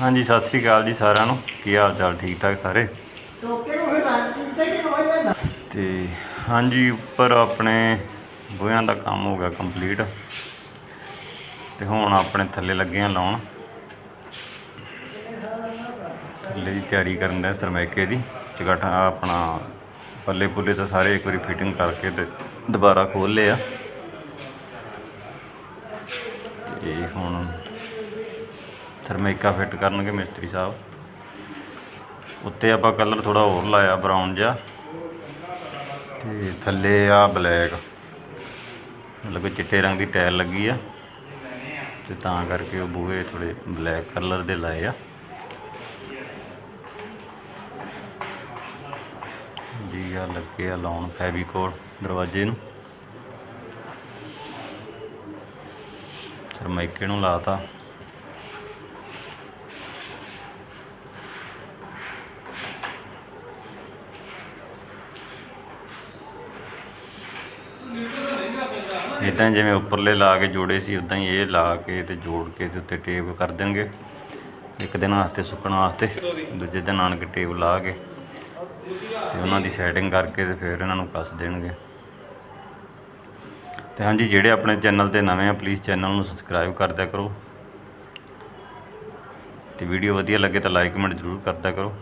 ਹਾਂਜੀ ਸਤਿ ਸ੍ਰੀ ਅਕਾਲ ਜੀ ਸਾਰਿਆਂ ਨੂੰ। ਕੀ ਹਾਲ ਚਾਲ? ਠੀਕ ਠਾਕ ਸਾਰੇ? ਤੇ ਹਾਂਜੀ ਉੱਪਰ ਆਪਣੇ ਬੋਇਆਂ ਦਾ ਕੰਮ ਹੋ ਗਿਆ ਕੰਪਲੀਟ। ਤੇ ਹੁਣ ਆਪਣੇ ਥੱਲੇ ਲੱਗੇ ਆ ਲਾਉਣ। ਥੱਲੇ ਦੀ ਤਿਆਰੀ ਕਰਨ ਦਾ ਸਰਮੈਕੇ ਦੀ। ਚਗਾਠਾ ਆਪਣਾ ਪੱਲੇ ਪੁੱਲੇ ਤਾਂ ਸਾਰੇ ਇੱਕ ਵਾਰੀ ਫਿਟਿੰਗ ਕਰਕੇ ਤੇ ਦੁਬਾਰਾ ਖੋਲ ਲਏ ਆ ਤੇ ਹੁਣ ਥਰਮੈਕਾ ਫਿੱਟ ਕਰਨਗੇ ਮਿਸਤਰੀ ਸਾਹਿਬ। ਉੱਤੇ ਆਪਾਂ ਕਲਰ ਥੋੜਾ ਹੋਰ ਲਾਇਆ ਬਰਾਊਨ ਜਿਹਾ। ਤੇ ਥੱਲੇ ਆ ਬਲੈਕ ਮਤਲਬ ਕਿ ਚਿੱਟੇ ਰੰਗ ਦੀ ਟਾਇਲ ਲੱਗੀ ਆ। ਤੇ ਤਾਂ ਕਰਕੇ ਉਹ ਬੂਹੇ ਥੋੜੇ ਬਲੈਕ ਕਲਰ ਦੇ ਲਾਏ ਆ। ਜੀ ਆ ਲੱਗੇ ਆ ਲਾਉਣ ਫੈਵੀਕੋਲ ਦਰਵਾਜ਼ੇ ਨੂੰ। ਸਰਮਾਈਕੇ ਨੂੰ ਲਾਤਾ। ਇਦਾਂ ਜਿਵੇਂ ਉੱਪਰਲੇ ਲਾ ਕੇ ਜੋੜੇ ਸੀ, ਉਦਾਂ ਹੀ ਇਹ ਲਾ ਕੇ ਤੇ ਜੋੜ ਕੇ ਤੇ ਉੱਤੇ ਟੇਪ ਕਰ ਦੇਣਗੇ। ਇੱਕ ਦਿਨ ਵਾਸਤੇ ਸੁੱਕਣ ਵਾਸਤੇ, ਦੂਜੇ ਦਿਨ ਆਣ ਕੇ ਟੇਪ ਲਾ ਕੇ ਤੇ ਉਹਨਾਂ ਦੀ ਸੈਟਿੰਗ ਕਰਕੇ ਤੇ ਫਿਰ ਇਹਨਾਂ ਨੂੰ ਕੱਸ ਦੇਣਗੇ। ਤੇ ਹਾਂਜੀ, ਜਿਹੜੇ ਆਪਣੇ ਚੈਨਲ ਤੇ ਨਵੇਂ ਆ ਪਲੀਜ਼ ਚੈਨਲ ਨੂੰ ਸਬਸਕ੍ਰਾਈਬ ਕਰ ਦਿਆ ਕਰੋ। ਤੇ ਵੀਡੀਓ ਵਧੀਆ ਲੱਗੇ ਤਾਂ ਲਾਈਕ ਕਮੈਂਟ ਜ਼ਰੂਰ ਕਰਦਾ ਕਰੋ।